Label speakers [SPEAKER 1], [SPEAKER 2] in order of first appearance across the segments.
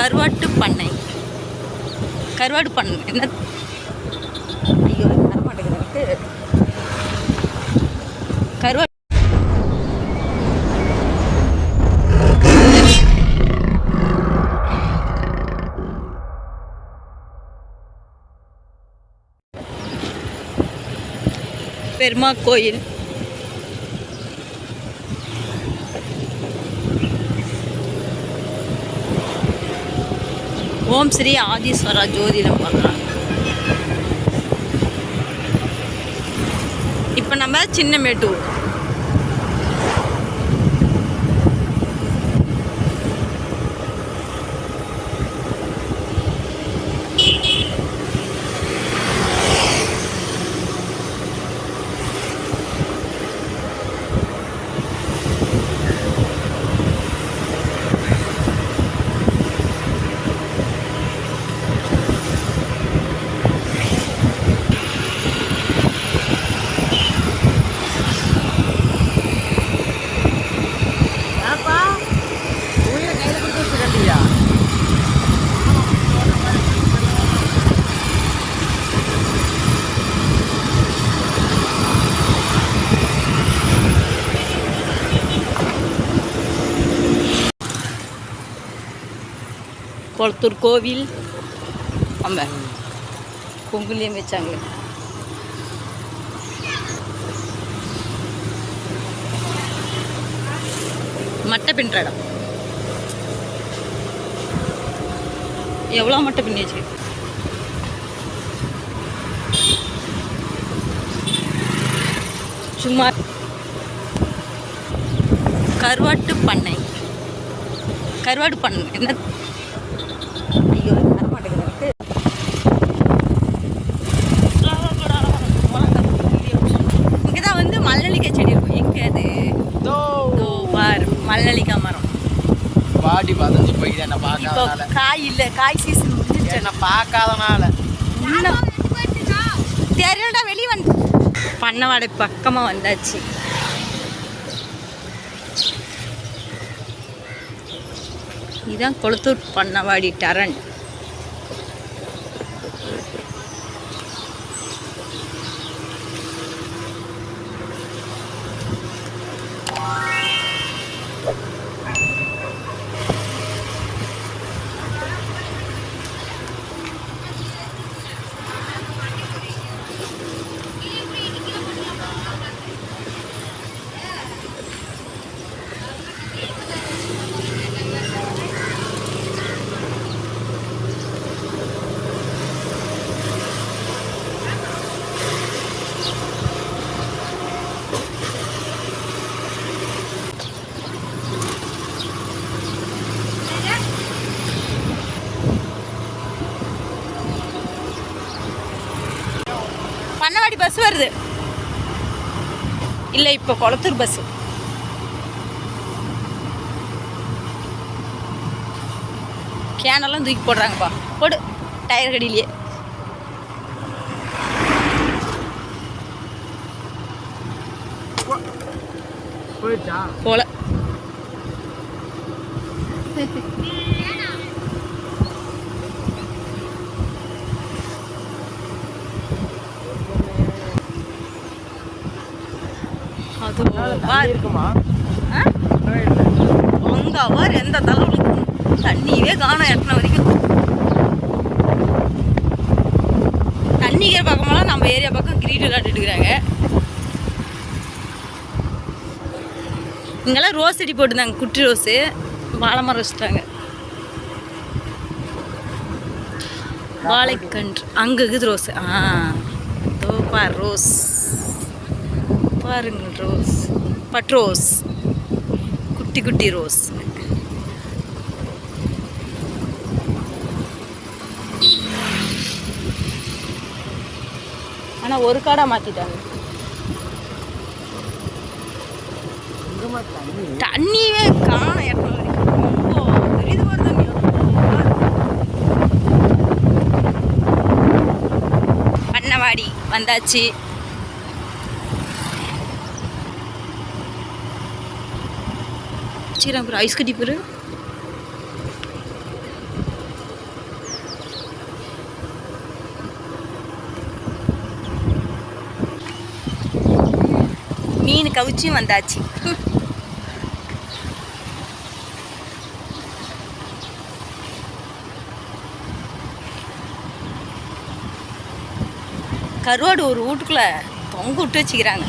[SPEAKER 1] கருவாட்டு பண்ணை. கருவாடு பண்ணை. என்ன? ஐயோ வர கருவா கருவாட்டு பெருமா கோயில். ஓம் ஸ்ரீ ஆதீஸ்வரா ஜோதிடம் பார்க்கலாம் இப்போ நம்ம சின்ன மேட்டூர்
[SPEAKER 2] ஏப்பா உயிரை கையில் கொடுத்து வச்சுருந்தியா
[SPEAKER 1] கொளத்தூர் கோவில். நம்ம பொங்கலையும் வச்சாங்க. மட்டை பின்னுற இடம் எவ்வளோ மட்டை பின்னி வச்சிருக்கு சும்மா. கருவாட்டு பண்ணை. கருவாடு பண்ணை. என்ன? ஐயோ வர மாட்டேங்குது எனக்கு இங்கே தான் வந்து மல்லலிக்காய் செடி இருக்கும். எங்கே அது? பார் மல்லலிக்காய் மரம்.
[SPEAKER 2] பாடி பதஞ்சு போயிது என்ன பார்க்காதனால.
[SPEAKER 1] காய் இல்லை காய் சீசன் முடிஞ்சிருச்சு.
[SPEAKER 2] என்ன பார்க்காதனால.
[SPEAKER 1] தெரியலடா வெளியே வந்து பண்ணவாடை பக்கமாக வந்தாச்சு. இதுதான் கொளத்தூர் பண்ணவாடி டரன் பண்ணவாடி பஸ் வருது. இல்லை இப்போ கொளத்தூர் பஸ் கேனெல்லாம் தூக்கி போடுறாங்கப்பா. போடு. டயர் கடியிலேயே. போல அது பாரு
[SPEAKER 2] இருக்குமா
[SPEAKER 1] ஆ? பாரு எந்த தலைவலிக்கும் தண்ணியவே காணும் எட்டின வரைக்கும். தண்ணிக்கிற பக்கமெல்லாம் நம்ம ஏரியா பக்கம் கிரீட் விளையாட்டுட்டு இருக்கிறாங்க இங்கெல்லாம் ரோஸ் செடி போட்டுருந்தாங்க குட்டி ரோஸு வாழை மரம் வச்சுட்டாங்க. வாழைக்கன்று அங்கே இருக்குது ரோஸ் ஆ இதோ ரோஸ் பாருங்கள் ரோஸ் பட் ரோஸ் குட்டி குட்டி ரோஸ் ஆனால் ஒரு காடாக மாற்றிட்டாங்க
[SPEAKER 2] தண்ணி
[SPEAKER 1] தண்ணியே காணும் இடம் வரைக்கும் தண்ணி பண்ணவாடி வந்தாச்சு. ஸ்ரீராம்பூர் ஐஸ் கட்டி பேரு கவிச்சும் வந்தாச்சு. கருவாடு ஒரு வீட்டுக்குள்ள தொங்க விட்டு வச்சுக்கிறாங்க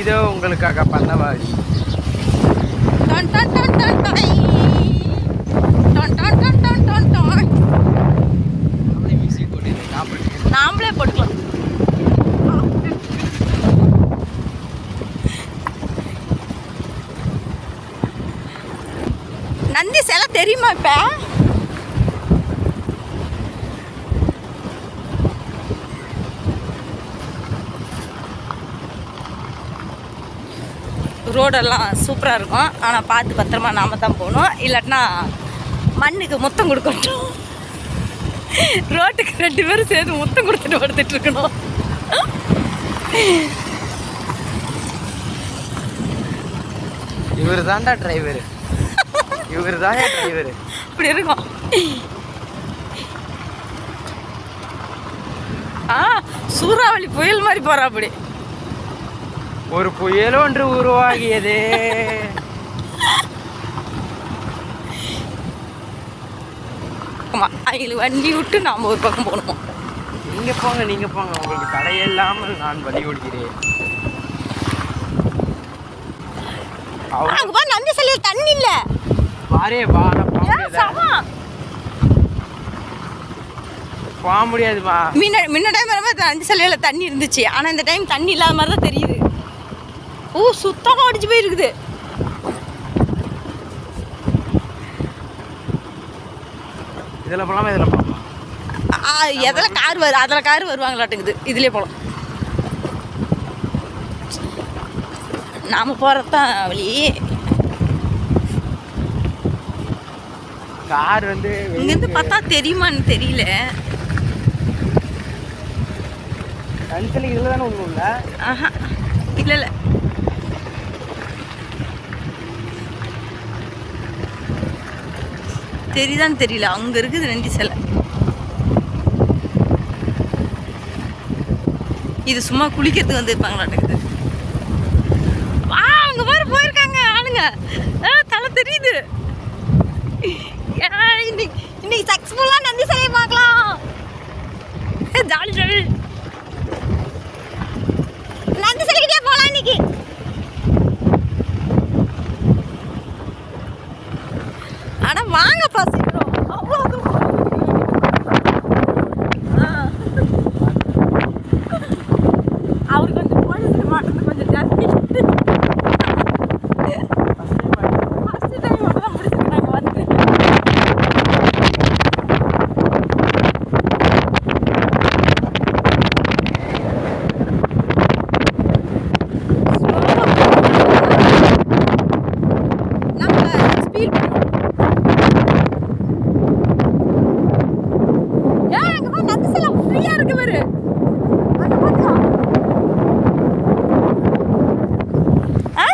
[SPEAKER 2] இதோ உங்களுக்காக பண்ணவாடி
[SPEAKER 1] டான் டான் டான் டான் டாய். டான் டான் டான் டான் டான் டான்.
[SPEAKER 2] மியூசிக் போட்டு நான்
[SPEAKER 1] நாமளே போட்டுக்கலாம் நந்தி சிலை தெரியுமா இப்ப? ரோடெல்லாம் சூப்பராக இருக்கும். ஆனால் பார்த்து பத்திரமா நாம தான் போகணும். இல்லாட்டினா மண்ணுக்கு முத்தம் கொடுக்கட்டும். ரோட்டுக்கு ரெண்டு பேரும் சேர்ந்து முத்தம் கொடுத்துட்டு படுத்துட்டு இருக்கணும்.
[SPEAKER 2] இவர் தான்டா டிரைவர் இவர் தான் டிரைவர்
[SPEAKER 1] இப்படி இருக்கும். ஆ சூறாவளி புயல் மாதிரி போறா அப்படி
[SPEAKER 2] ஒரு புயல் ஒன்று உருவாகியது.
[SPEAKER 1] ஆமா அவங்களுக்கு வண்டி விட்டு நாம ஒரு பக்கம் போகணும்.
[SPEAKER 2] நீங்க போங்க நீங்க போங்க. உங்களுக்கு தடையில்லாமல் நான் வழி ஓடுகிறேன்
[SPEAKER 1] அங்க நந்தி சிலையில் தண்ணி இல்ல.
[SPEAKER 2] பாரே வா போக முடியாதுமா
[SPEAKER 1] முன்ன முன்ன டைம் வரும்போது நந்தி சிலையில் தண்ணி இருந்துச்சு. ஆனா இந்த டைம் தண்ணி இல்லாத மாதிரி தான் தெரியுது. ஓ சுத்தமா அடிச்சு போயிருக்குது.
[SPEAKER 2] இதில் போகலாமா இதில் போகலாமா
[SPEAKER 1] எதில் கார் வரும் அதில் கார் வருவாங்களாட்டுங்குது. இதுலேயே போகலாம் நாம் போகிறது தான் வழி.
[SPEAKER 2] கார் வந்து
[SPEAKER 1] இங்கேருந்து பார்த்தா தெரியுமான்னு தெரியல.
[SPEAKER 2] கன்சலி இதில் தானே ஒன்றும் இல்லை
[SPEAKER 1] ஆஹா இல்லை இல்லை. தெரியுதான்னு தெரியல. அங்கே இருக்குது நந்தி சிலை. இது சும்மா குளிக்கிறதுக்கு வந்து இருப்பாங்களாட்டுக்குது வா அங்க பாரு போயிருக்காங்க ஆளுங்க. ஆ, தலை தெரியுது. இன்னைக்கு இன்னைக்கு சக்ஸஸ்ஃபுல்லாக நந்தி சிலையை பார்க்கலாம். Jolly jolly. நந்தி சிலைக்கிட்டே போகலாம் இன்னைக்கு. ஆனால் வாங்க பசிக்கிறோம் அவ்வளோ தூரம். ஆ. அவர் கொஞ்சம் போலீஸ் மாட்டது கொஞ்சம் ஜாஸ்தி ஃபர்ஸ்ட் டைம் தான் முடிச்சிருக்காங்க வந்து நம்ம ஸ்பீட் ஏன் அங்க பா நந்து சில ஃப்ரீயா இருக்கு பாரு அங்க பாத்தா ஆ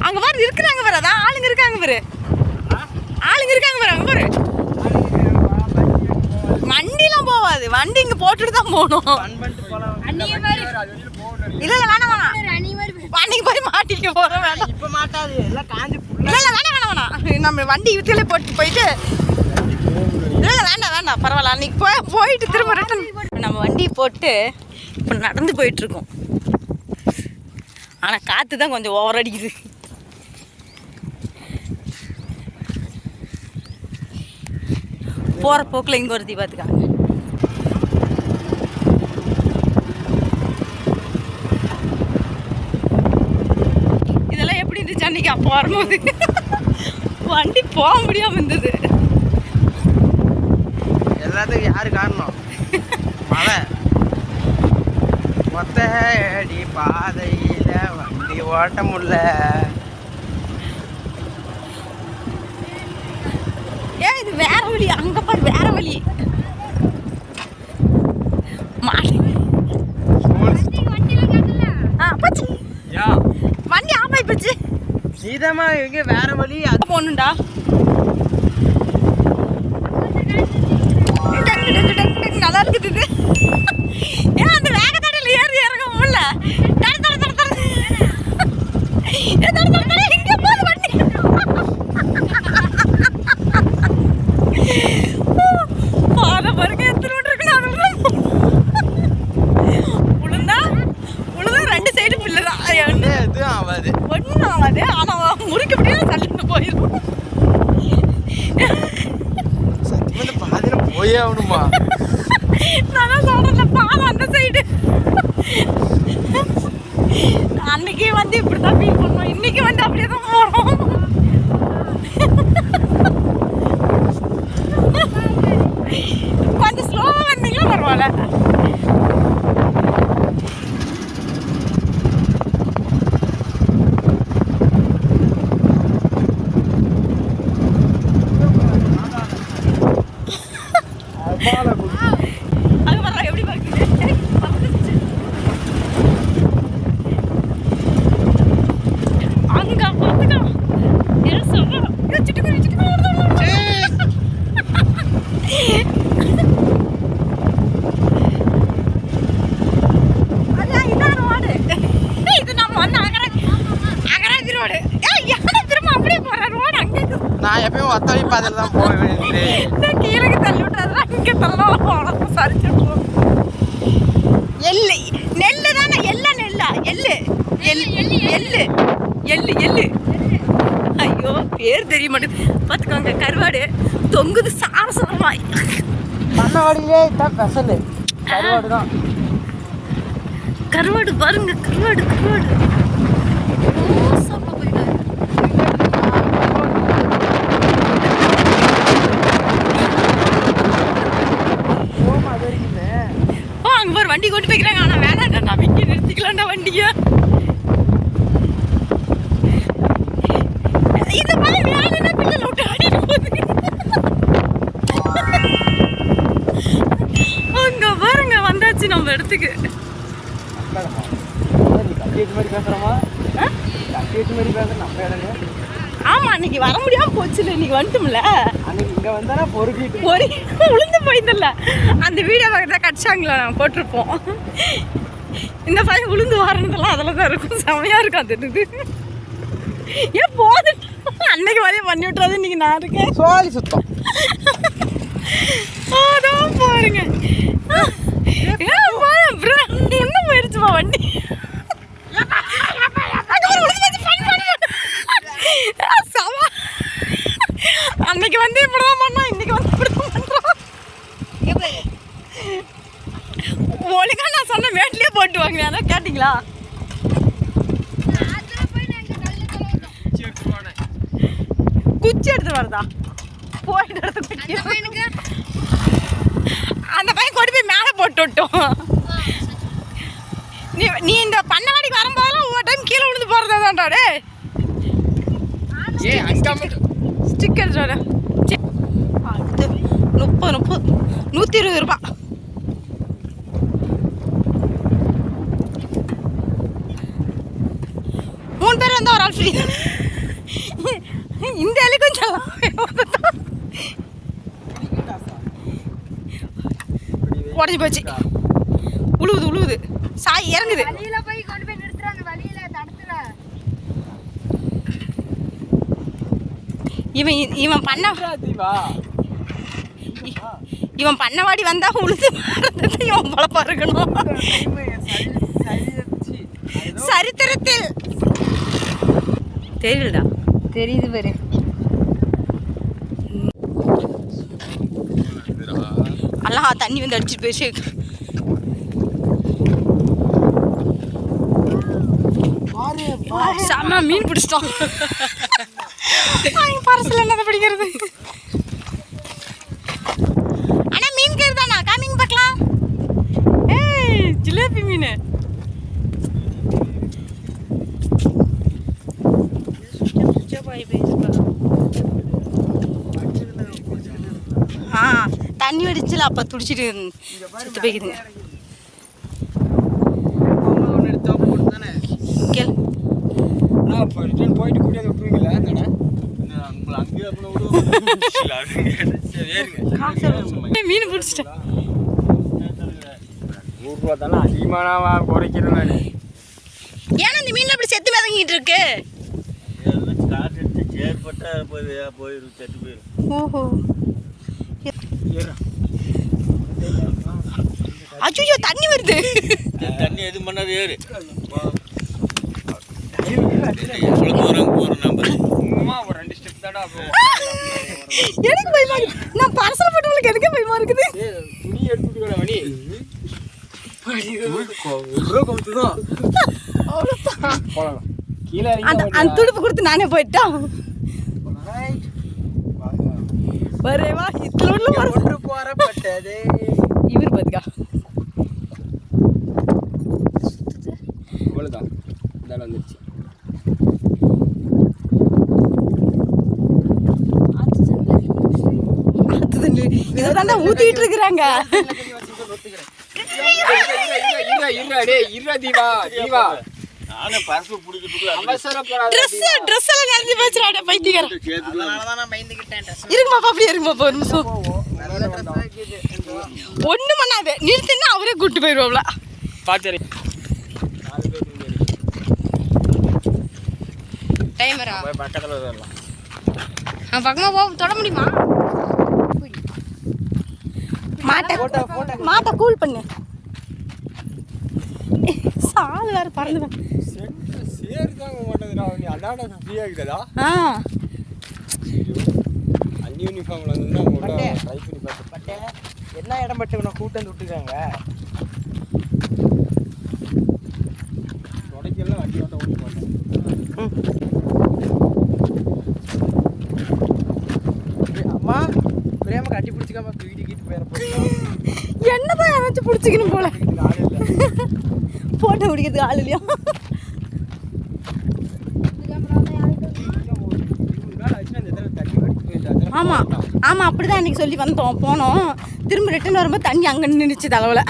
[SPEAKER 1] அங்க பாரு இருக்கிறாங்க பாரு அதான் ஆளுங்க இருக்காங்க பாரு ஆளுங்க இருக்காங்க பாரு அங்க பாரு வண்டிலாம் போகாது வண்டி இங்க போட்டுட்டு தான் போகணும். இல்ல இல்ல வேணாம் வேணாம். வண்டிக்கு போய் மாட்டிக்க போறோம் வேணாம்.
[SPEAKER 2] இப்போ மாட்டாது. எல்லாம் காஞ்சி
[SPEAKER 1] இல்ல இல்ல வேணாம் வேணாம் வேணாம். நம்ம வண்டி வீட்டிலே போட்டு போயிட்டு இல்ல வேண்டாம் வேண்டாம். பரவாயில்ல. அன்னைக்கு போய் போயிட்டு திரும்ப ரிட்டன் நம்ம வண்டியை போட்டு இப்போ நடந்து போயிட்டு இருக்கோம். ஆனா காத்து தான் கொஞ்சம் ஓவர் அடிக்குது. போற போக்குல இங்க ஒருத்தி பார்த்துக்காங்க அன்னைக்கு அப்போ வரும்போது வண்டி போக முடியாம இருந்தது.
[SPEAKER 2] எல்லாத்துக்கும் யாரு காரணம்? மழை. ஒத்தடி பாதையில வண்டி ஓட்ட முடியல.
[SPEAKER 1] ஏன் இது வேற வழி. அங்க பாரு வேற வழி. மாடி. ஆ போச்சு.
[SPEAKER 2] யா.
[SPEAKER 1] வண்டி ஆமாய் போச்சு.
[SPEAKER 2] நீதமா எங்க வேற வழி? அது
[SPEAKER 1] போகணுண்டா நல்லா இருக்குது இது. ஏன் அந்த வேகத்தடையில் ஏறி இறங்க முடியல தட தட தட தட ஏ, தட தட தட இங்கே போகுது வண்டி பாதை பாருங்க எத்தனை மீட்டர் இருக்குன்னு அதில் உளுந்தா உளுந்தா ரெண்டு சைடு பில்லு தான்
[SPEAKER 2] எதுவும் ஆகாது
[SPEAKER 1] ஒன்றும் ஆகாது ஆனால் முறிக்க முடியாது தள்ளிட்டு போயிடும்
[SPEAKER 2] சத்தியமா இந்த ஆகணுமா
[SPEAKER 1] நான் தான் பாவம் அந்த சைடு அன்னைக்கு வந்து இப்படி தான் ஃபீல் பண்ணோம். இன்னைக்கு வந்து அப்படியே தான் போகிறோம் கொஞ்சம் ஸ்லோவாக வந்தீங்கன்னா பரவாயில்ல அங்கே வர்றா எப்படி பார்க்குது பறந்துருச்சு அங்க பார்த்துக்கோ என்ன சொல்கிறோம் சிட்டுக்குருவி சிட்டுக்குருவி வருது, வருது, வருது. அதான் இதான் ரோடு இது நம்ம வந்து அகர அகராஜி ரோடு ஏய், யானை திரும்ப அப்படியே போற ரோடு அங்கே இருக்குது.
[SPEAKER 2] நான் எப்பயும் ஒத்தவழி பாதையில தான் போக வேண்டியது
[SPEAKER 1] இந்த கீழே தள்ளி விட்டாதான் இங்கே தள்ளலாம் போகலாம் சரிச்சு எள்ளு. நெல்லு தானே எல்ல நெல்லா? எள்ளு. எள்ளு எள்ளு. எள்ளு எள்ளு. ஐயோ பேர் தெரிய மாட்டேங்குது. பார்த்துக்கோங்க கருவாடு. தொங்குது சாரசரமாய்
[SPEAKER 2] பண்ணவாடியிலே தான் பெசல். கருவாடு தான்
[SPEAKER 1] கருவாடு பாருங்க கருவாடு கருவாடு ஓ, சாப்பிட போயிட்டாரு.
[SPEAKER 2] போமா அது வரைக்குமே
[SPEAKER 1] ஓ அங்க ஒரு வண்டி கொண்டு போய்க்கிறாங்க ஆனா வேணாம்டா நான் இங்கே நிறுத்திக்கலாம்டா வண்டிய இந்த மாதிரி வேணும்னா பிள்ளைல விட்டு ஆடிட்டு போகுது அங்க பாருங்க வந்தாச்சு நம்ம இடத்துக்கு
[SPEAKER 2] நீ கட்டிட்டு மாதிரி பேசுறமா
[SPEAKER 1] ஆ?
[SPEAKER 2] கட்டிட்டு மாதிரி பேசுற நம்ம இடங்க
[SPEAKER 1] ஆமா அன்னைக்கு வர முடியாம இன்னைக்கு வந்துட்டோம்ல?
[SPEAKER 2] அன்னைக்கு இங்க வந்தானா பொறுக்கிட்டு
[SPEAKER 1] ஒரு உளுந்து போயிருந்தல அந்த வீடியோ பக்கத்தில் கடிச்சாங்களா நாங்கள் போட்டிருப்போம். இந்த பையன் உளுந்து வாரணதெல்லாம் அதில் தான் இருக்கும். செமையாக இருக்கும் அது இது. ஏன் போது. அன்னைக்கு மாதிரியே பண்ணி விட்றாது இன்னைக்கு நான் இருக்கேன்.
[SPEAKER 2] சோழி சுத்தம்.
[SPEAKER 1] அதான் பாருங்க. முன்ன போயிடுச்சுமா வண்டி? அங்க அன்னைக்கு வந்து இப்படிதான் பண்ணோம் இன்னைக்கு வந்து இப்படிதான் பண்றோம் ஒழுங்கா நான் சொன்ன மேட்லயே போட்டு வாங்க அதான் கேட்டிங்களா? குச்சி எடுத்து வரதா? போயிட்டு எடுத்து அந்த பையன் கொண்டு போய் மேலே போட்டு விட்டோம். நீ நீ இந்த பண்ணவாடிக்கு வரும்போதெல்லாம் ஒவ்வொரு டைம் கீழே விழுந்து போகிறதா தான்டா டே
[SPEAKER 2] ஏ அங்க சிக்கன்
[SPEAKER 1] ஸ்டிக்கர் அடுத்து முப்பது முப்பது நூற்றி இருபது ரூபாய் மூணு பேர் வந்தால் ஒரு ஆள் ஃப்ரீ இந்த அலி கொஞ்சம் உடஞ்சி போச்சு. உழுவுது உழுவுது. சாய் இறங்குது
[SPEAKER 3] வழியில போய் கொண்டு போய் நிறுத்துறாங்க வழியில தடத்துல
[SPEAKER 1] இவன் இவன் பண்ண
[SPEAKER 2] தீவா.
[SPEAKER 1] இவன் பண்ணவாடி வந்தா உழுது மறந்தது இவன் பொழப்பா இருக்கணும் சரித்திரத்தில். தெரியலடா
[SPEAKER 3] தெரியுது பாரு.
[SPEAKER 1] அல்லாஹ் தண்ணி வந்து அடிச்சிட்டு போயிடுச்சு. செம்ம மீன் பிடிச்சிட்டோம் பரசில் என்னதை பிடிக்கிறது? அண்ணா மீன் கயிறு தானா? காமிங்க பார்க்கலாம். ஏய் ஜிலேபி மீன். ஆ தண்ணி வெடிச்சுல அப்போ துடிச்சிட்டு செத்து போய்க்குதுங்க.
[SPEAKER 2] போயிட்டு கூட்டியாந்து விட்டுருவீங்களா என்னடா
[SPEAKER 1] மீன் பிடிச்சிட்டேன்
[SPEAKER 4] அதெல்லாம் அதிகமானவா குறைக்கிறேன் நான்
[SPEAKER 1] ஏன்னா இந்த மீன்ல அப்படி செத்து மிதங்கிட்டு இருக்கு.
[SPEAKER 5] ஏற்பட்டா போய் போயிடும் செத்து போயிடும்
[SPEAKER 1] ஓஹோ. அச்சோ தண்ணி வருது.
[SPEAKER 5] தண்ணி எது பண்ணாது ஏறு. எவ்வளோ தூரம் போகிறோம் நம்ம
[SPEAKER 4] சும்மா ஒரு ரெண்டு ஸ்டெப் தாடா
[SPEAKER 1] எனக்கு பயமா இருக்கு நான் பார்சல் போட்டவங்களுக்கு எனக்கு பயமா இருக்குது
[SPEAKER 4] துணி எடுத்துட்டு வர கீழே
[SPEAKER 1] அந்த அந்த துடுப்பு கொடுத்து நானே போயிட்டோம் வரேவா இத்துல உள்ள வர
[SPEAKER 4] போறப்பட்டது.
[SPEAKER 1] இவர் பாத்துக்கா.
[SPEAKER 4] இவ்வளவுதான் இதால
[SPEAKER 1] பாப்பி இருக்குமா ஒரு நிமிஷம். ஒண்ணு பண்ணாது. நிறுத்தினா அவரே கூட்டு போயிடுவாப்ல.
[SPEAKER 4] பாத்துரு
[SPEAKER 3] டைமரா
[SPEAKER 4] பக்கத்துல வரலாம்
[SPEAKER 3] பக்கமா போ தொட முடியுமா?
[SPEAKER 1] மாட்டை மாட்டை கூல் பண்ணு. சால் வேற பறந்து
[SPEAKER 2] என்ன இடம் பட்டுக்கணும் கூட்டம் விட்டுருக்காங்க?
[SPEAKER 4] தொடக்கெல்லாம் வண்டி ஓட்ட ஓடி மாட்டேன்
[SPEAKER 2] அம்மா பிரேம கட்டி பிடிச்சிக்காம வீடு கீட்டு போயிட
[SPEAKER 1] யாராச்சும் பிடிச்சிக்கணும் போல.
[SPEAKER 4] ஃபோட்டோ
[SPEAKER 1] போட்டோ பிடிக்கிறதுக்கு ஆள் இல்லையா?
[SPEAKER 4] ஆமாம் ஆமாம் அப்படி இந்த தடவை தண்ணி
[SPEAKER 1] அப்படிதான் சொல்லி வந்தோம் போனோம். திரும்ப ரிட்டர்ன் வரும்போது தண்ணி அங்கே நின்றுச்சு தலைவில்.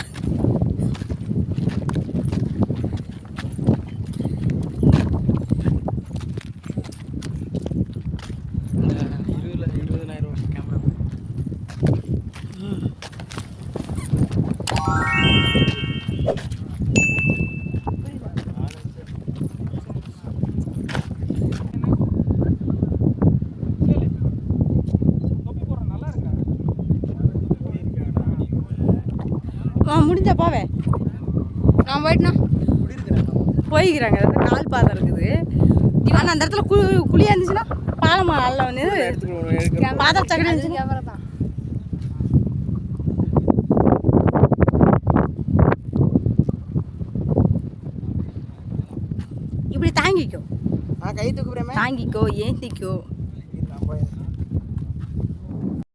[SPEAKER 1] முடிஞ்சா போவே
[SPEAKER 3] நான் போயிட்டுனா.
[SPEAKER 1] போய்க்கிறாங்க. அதாவது கால் பாதை இருக்குது. ஆனால் அந்த இடத்துல கு குழியா இருந்துச்சுன்னா பாலம் அல்ல வந்து பாதை சக்கரம்
[SPEAKER 3] தான்.
[SPEAKER 1] இப்படி தாங்கிக்கோ. தாங்கிக்கோ ஏந்திக்கோ.